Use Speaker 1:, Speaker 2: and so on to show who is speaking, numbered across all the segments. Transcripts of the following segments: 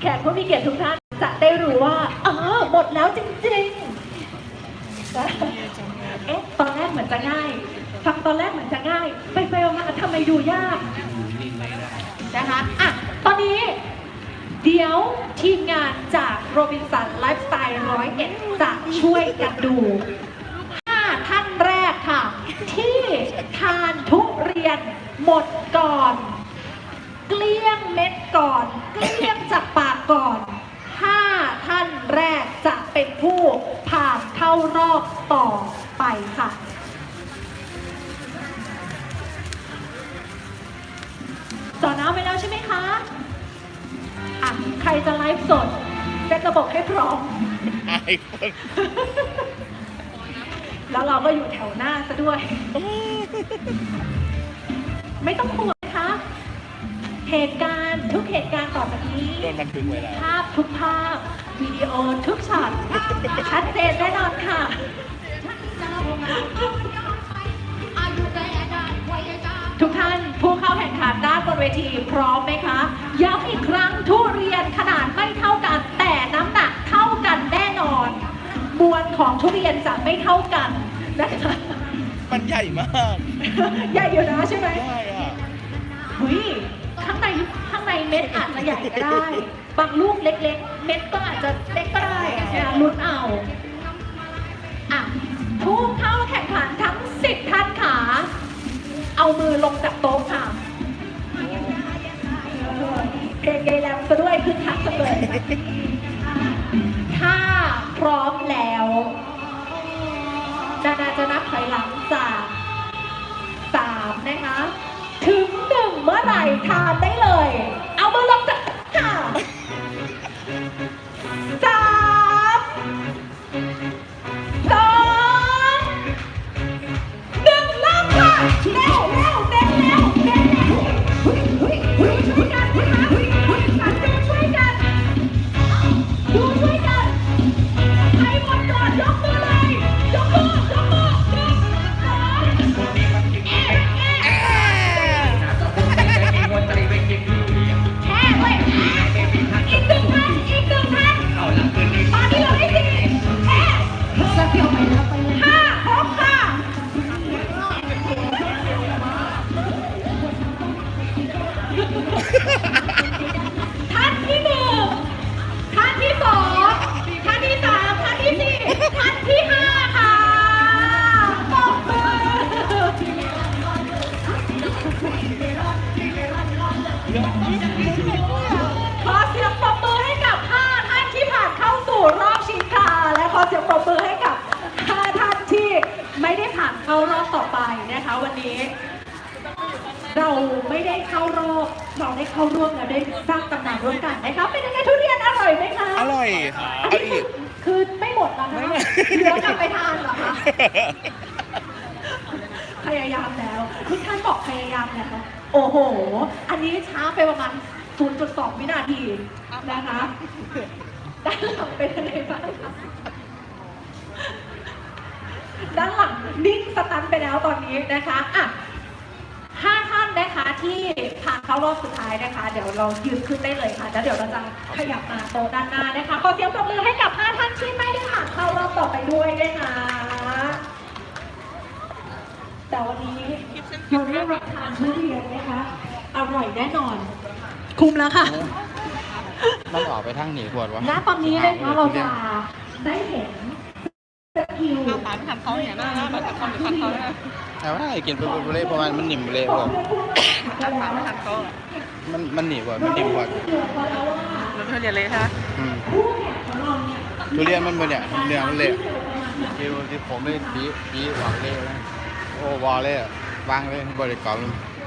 Speaker 1: แขกผู้มีเกียรติทุกท่านจะได้รู้ว่าเออหมดแล้วจริงๆเอ๊ะตอนแรกเหมือนจะง่ายฟังตอนแรกเหมือนจะง่าย ไปไปๆมาทำไมดูยากนะคะอะตอนนี้ เดี๋ยวทีมงานจากโรบินสันไลฟ์สไตล์ร้อยเอ็ดจะช่วยกันดู5ท่านแรกค่ะ ที่ทานทุเรียนหมดก่อน เกลี้ยงเม็ดก่อน เกลี้ยงจากปาก ก่อน 5 ท่านแรกจะเป็นผู้ผ่านเข้ารอบต่อไปค่ะ จอน้ำไปแล้วใช่ไหมคะอะใครจะไลฟ์สดเซตระบบให้พร้อม
Speaker 2: อายคน
Speaker 1: แล้วเราก็อยู่แถวหน้าซะด้วย ไม่ต้องห่วงนะคะ เหตุการณ์ทุก เหตุการณ์ต่อจากนี้
Speaker 2: โดนบันทึกไว้แล้ว
Speaker 1: ภาพทุกภาพ วิดีโอทุกช็อตชัดเจนแน่นอนค่ะ ทุกท่านผู้เข้าแข่งขันด้านบนเวทีพร้อมไหมคะ ย้ำอีกครั้งทุเรียนขนาดไม่เท่ากัน แต่น้ำหนักเท่ากันแน่นอน มวลของทุเรียนจะไม่เท่ากันนะคะ
Speaker 2: มันใหญ่มาก
Speaker 1: ใหญ่อยู่นะใช่ไหม
Speaker 2: ใช่อะ
Speaker 1: เฮ้ยข้างในข้าง ในเม็ดอาจจะใหญ่ก็ได้ บางลูกเล็ก ๆ เม็ดก็อาจจะเล็กก็ได้นะลุ้นเอาอะผู้เข้าแข่งขันทั้ง 10 ท่านขา เอามือลงจากโต๊ะค่ะเพลงเกยแลมซะด้วยคึกคักจังเลยถ้าพร้อมแล้วนานาจะนับถอย นะคะวันนี้ เราไม่ได้เข้ารอบเราได้เข้าร่วมและได้สร้างตำนานร่วมกันนะคะเป็นยังไงทุเรียนอร่อยไหมคะ
Speaker 2: อร่อยเอาอีก
Speaker 1: คือไม่หมดแล้วนะ
Speaker 2: ไม่หมด
Speaker 1: เหลือกลับไปทานเหรอคะพยายามแล้วทุกท่านบอกพยายามแล้วโอ้โห อันนี้ช้าไปประมาณ 0.2 วินาทีนะคะด้านหลังเป็นยังไงบ้างคะ ด้านหลังนิ่งสตันไปแล้วตอนนี้นะคะอะห้าท่านนะคะที่ผ่านเข้ารอบสุดท้ายนะคะ เดี๋ยวเรายืนขึ้นได้เลยค่ะแล้วเดี๋ยวเราจะขยับมาโต๊ะด้านหน้านะคะขอเสียงปรบมือให้กับห้าท่านที่ไม่ได้ผ่านเข้ารอบต่อไปด้วยนะคะแต่วันนี้เราได้รับทานทุเรียนนะคะ อร่อยแน่นอน คุ้มแล้วค่ะ
Speaker 2: มันออกไปทางหนีขวดวะ
Speaker 1: ณตอนนี้เลยนะเราจะได้เห็นสกิล
Speaker 3: ข้าว สารทำเขาอย่างนั้นนะแบบทำเขาหรือทำเขาเนี่ย
Speaker 2: แต่ว่าไอ้กินไปไปเลยเพราะว่ามันนิ่มไปเลยพวก
Speaker 3: ข้าวสารไม่ทำเขา
Speaker 2: มันมันหนีกว่ามันนิ่มกว่า
Speaker 3: เราเธอเรียนเลยใช่ไหม
Speaker 2: อืมทุเรียนมันเป็นเนี่ยเนื้อมันเละที่ที่ผมเลยปีปีวางเละเลยโอ้วอลเลยอะวางเลยบริกร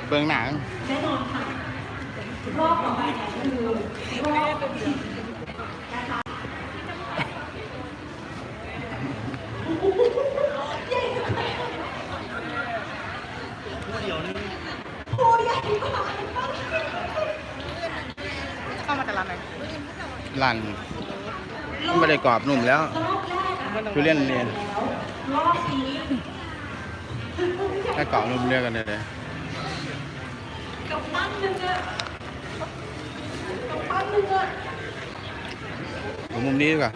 Speaker 2: เบื้องหนัง
Speaker 1: แน่นอนค่ะรอบต่อไปเนี่ยคือรอบชิงนะคะตัวใหญ่กว่า
Speaker 3: เข้ามาแต่ร้านไหน
Speaker 2: ลันไม่ได้กรอบนุ่มแล้ว
Speaker 1: รอบแรกอะ
Speaker 2: ทุเรียนเรียน
Speaker 1: รอบนี้
Speaker 2: ถ้ากรอบนุ่มเรียกกันเลย
Speaker 1: กับปั้นหนึ่งอะกับปั้นหนึ่งอะ
Speaker 2: ดูมุมนี้ดีกว่า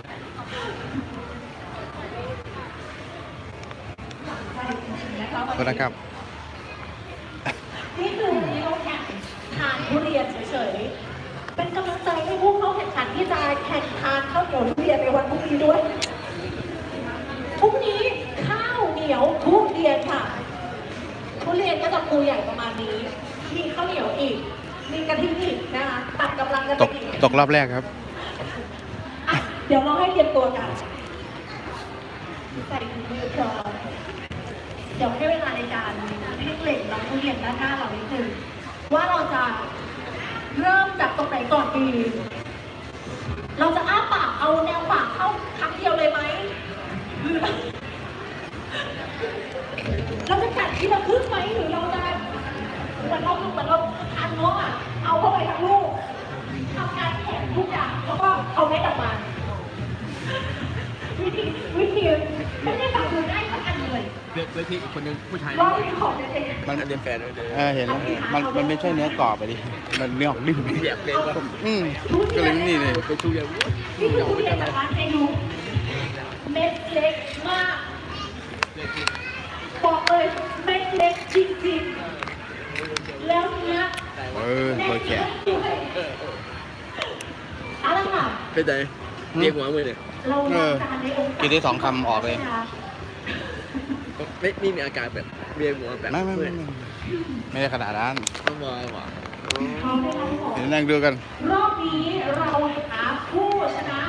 Speaker 1: นะคะ
Speaker 2: ขอบคุณนะครับ
Speaker 1: นี่คือวันนี้เราแข่งทานทุเรียนเฉยๆ เป็นกำลังใจให้ผู้เข้าแข่งขัน ที่จะแข่งทานข้าวเหนียวทุเรียนในวันพรุ่งนี้ด้วยพรุ่งนี้ข้าวเหนียวทุเรียนค่ะ ทุเรียนก็จะปูใหญ่ประมาณนี้ มีข้าวเหนียวอีก มีกะทิอีกนะคะตัดกำลังกัน
Speaker 2: ต
Speaker 1: ไป
Speaker 2: ก
Speaker 1: อีก
Speaker 2: ตกรอบแรกครับ
Speaker 1: อะเดี๋ยวเราให้เตรียมตัวกัน ใส่ถุงมือพร้อมเดี๋ยวให้เวลาในการเพ่งเล็งน้องทุเรียนด้านหน้าเรานิดนึงว่าเราจะเริ่มจากตรงไหนก่อนดี
Speaker 4: พื่อนเพื่อนที่อีกคนนึงผู้ชาย
Speaker 1: รอบที่ของเนี่ยเอง
Speaker 2: มัน
Speaker 4: เรียนแฟนเลยเดี๋ยว
Speaker 2: เออเห็นแล้วมันมันไม่ใช่เนื้อกรอบไปดิมันเนื้อออกดิ้น
Speaker 4: แยบเลยว่า
Speaker 2: อืมก็เลยนี่เลย
Speaker 4: ไปชูเรียน
Speaker 1: นี่คือทุเรียนจากร้านเจยูเม็ดเล็กมากบอกเลยเม็ดเล็กจริงๆแล้วเนี้ย
Speaker 2: เออเบอร์แก่
Speaker 1: เอาละค่ะ
Speaker 4: เป็นไงเรียกหัวมือเนี่ย
Speaker 1: เราทำการในองค์
Speaker 2: กินได้สองคำออกเลย
Speaker 4: ไม่ไม่มีอาการแบบเรียกหัวแบบ
Speaker 2: ไม่ไม่
Speaker 4: เพื่
Speaker 2: ไม่
Speaker 4: อน
Speaker 2: ไม่ไม่ได้ขนาดนั้น
Speaker 4: ต้องมาหวาน
Speaker 1: พร้อมไหมคะทุกคน
Speaker 2: เดี๋ยวนั่งดูกัน
Speaker 1: รอบนี้เราหาผู้ชนะ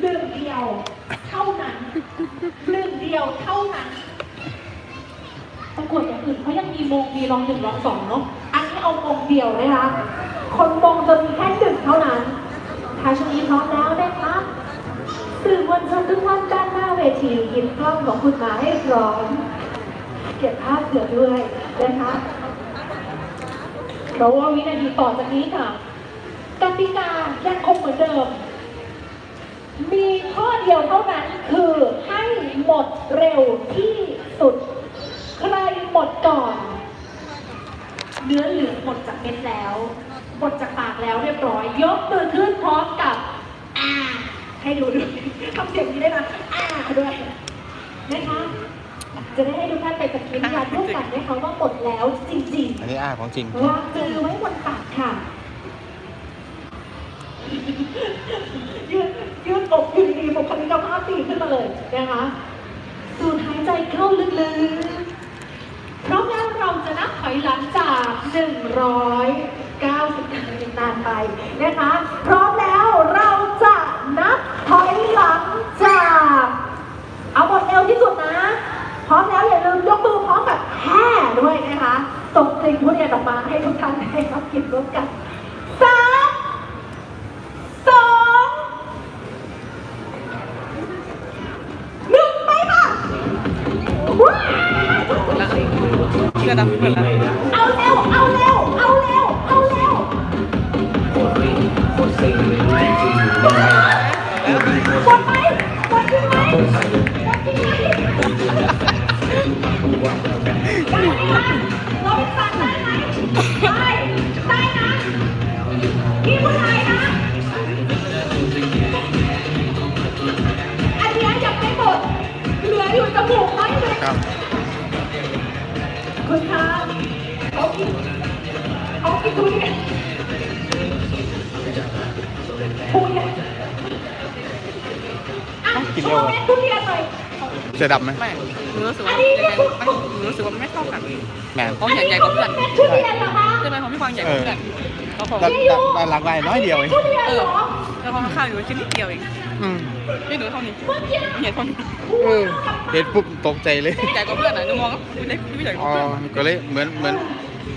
Speaker 1: หนึ่งเดียว เท่านั้นหนึ่งเดียวเท่านั้นประกวดอย่างอื่นเขายังมีมงมีรองหนึ่งรองสองเนาะอันนี้เอามงเดียวนะคะคนมงจะมีแค่หนึ่งเท่านั้นถ้าช่วงนี้พร้อมแล้วนะคะสื่อมวลชนทุกท่านด้านหน้าเวทีหยิบกล้องของคุณมาให้พร้อม เก็บภาพเผื่อด้วยนะคะเพราะว่าวินาทีต่อจากนี้ค่ะกติกายังคงเหมือนเดิม มีข้อเดียวเท่านั้นคือให้หมดเร็วที่สุด ใครหมดก่อน เนื้อเหลืองหมดจากเม็ดแล้ว หมดจากปากแล้วเรียบร้อย ยกมือขึ้นพร้อมกับอ่าให้ดูด้วยทำเสียงนี้ได้ไหมอ่าด้วยนะคะ จะได้ให้ทุกท่านไปสกินการร่วมกันนะคะว่าหมดแล้วจริงๆ
Speaker 2: อันนี้อ้าของจริง
Speaker 1: วางมือไว้บนตักค่ะ ยืดยืดอกยืดดีบุคลิกภาพดีขึ้นมาเลยนะคะสูดหายใจเข้าลึกๆ เพราะงั้นเราจะนับถอยหลังจาก 190นาทีนานไปนะคะพร้อมแล้วเราจะนับถอยหลังจาก เอาหมดเร็วที่สุดนะ พร้อมแล้วอย่าลืมยกมือพร้อมกับแห่ ด้วยนะคะส่งกลิ่นทุเรียนออกมาให้ทุกท่านได้รับกินร่วมกันสามสองหนึ่งไปค่ะว้
Speaker 3: เขา
Speaker 1: กินเขากินทุเรียนทุเรียนอะ
Speaker 2: กิน
Speaker 1: โช
Speaker 2: เร็ว
Speaker 1: ว์
Speaker 2: อะ
Speaker 1: เม็ดทุเรียนหน่อย
Speaker 2: เสื้อดำไหม
Speaker 3: ไม่หนูรู้สึกว่ายังไงมันหนูรู้สึกว่ามันไม่เข้ากัน
Speaker 2: แมน
Speaker 3: เขาใหญ่ใหญ่กว่าเพื่อน
Speaker 1: เม็ดทุเรียนเหรอคะ
Speaker 3: ใช่ไหมของพี่ฟังใหญ่กว่าเพื่อนเขาบอก
Speaker 2: ด้านด้านด้านหลังไปน้อยเดียวเอง
Speaker 1: ทุเรียน
Speaker 3: เอ
Speaker 1: เห
Speaker 3: อ
Speaker 1: รอ
Speaker 3: แล้วเขาข้าวอยู่ชิ้นนิดเดียวเอง
Speaker 2: อืม
Speaker 3: ไม่หนูเท่านี้
Speaker 1: เมื่อกี้
Speaker 3: ไม่เห็นเท่านี้
Speaker 2: เออเห็นปุ๊บตกใจเลย
Speaker 3: ใหญ่กว่าเพื่อนอะหนูมองไม่ได้ไม่ใหญ่ก
Speaker 2: อ๋
Speaker 3: ว่า
Speaker 2: อ
Speaker 3: เพื่อน
Speaker 2: ก็เลยเหมือนเหมือน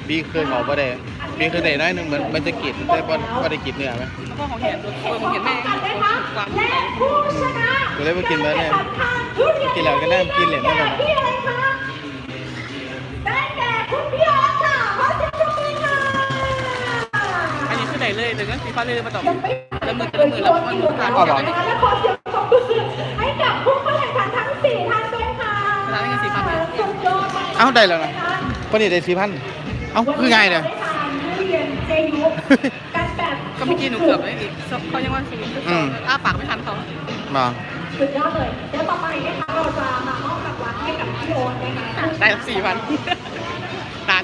Speaker 2: บีเคยเขาบ่ได้บีเคยได้น้อยหนึงเหมือนมันจะกินแต่บ่บ่ได้กินเนื้อไหม
Speaker 3: แล้วก็ของเห็นตัวของเห็นแม่
Speaker 1: กันนะคะ
Speaker 3: วาง
Speaker 1: และผู้ชนะ
Speaker 2: ก็เลยมากินมาเนี่ย
Speaker 1: ทุเรียน
Speaker 2: กินแล้วก็นั่งกินเหรียญไม่เป็นไร
Speaker 1: พี่อะไรคะได้แก่คุณพี่ออสค่ะขอเสียงปรบมือค่ะ
Speaker 3: อันนี้คือไหนเลยแต่ก็สีฟ้าเลยมาต่อ
Speaker 1: ยังไม่
Speaker 3: ละมือละมือแล้วมันมือขาด
Speaker 2: อ๋อเหรอ
Speaker 1: และขอเสียง
Speaker 3: เลย
Speaker 1: สุดยอดมาก
Speaker 2: เอ้าได้แล้วนะคนนี้ได้สี่พันเอ้าคือไงเนี่ย
Speaker 1: ได้ทานทุเรียนเจยุกันแบบ
Speaker 3: ก็เมื่อกี้หนูเกือบเลยอีกเขายังว่าสูง
Speaker 2: อืม
Speaker 3: อ้าปากไม่ทันเขา
Speaker 2: มา
Speaker 1: สุดยอดเลยเดี๋ยวต่อไปนะคะเราจะมามอบรางวัลให้กับพี่โอ๊ตนะคะ
Speaker 3: ได้สี่พันล้าน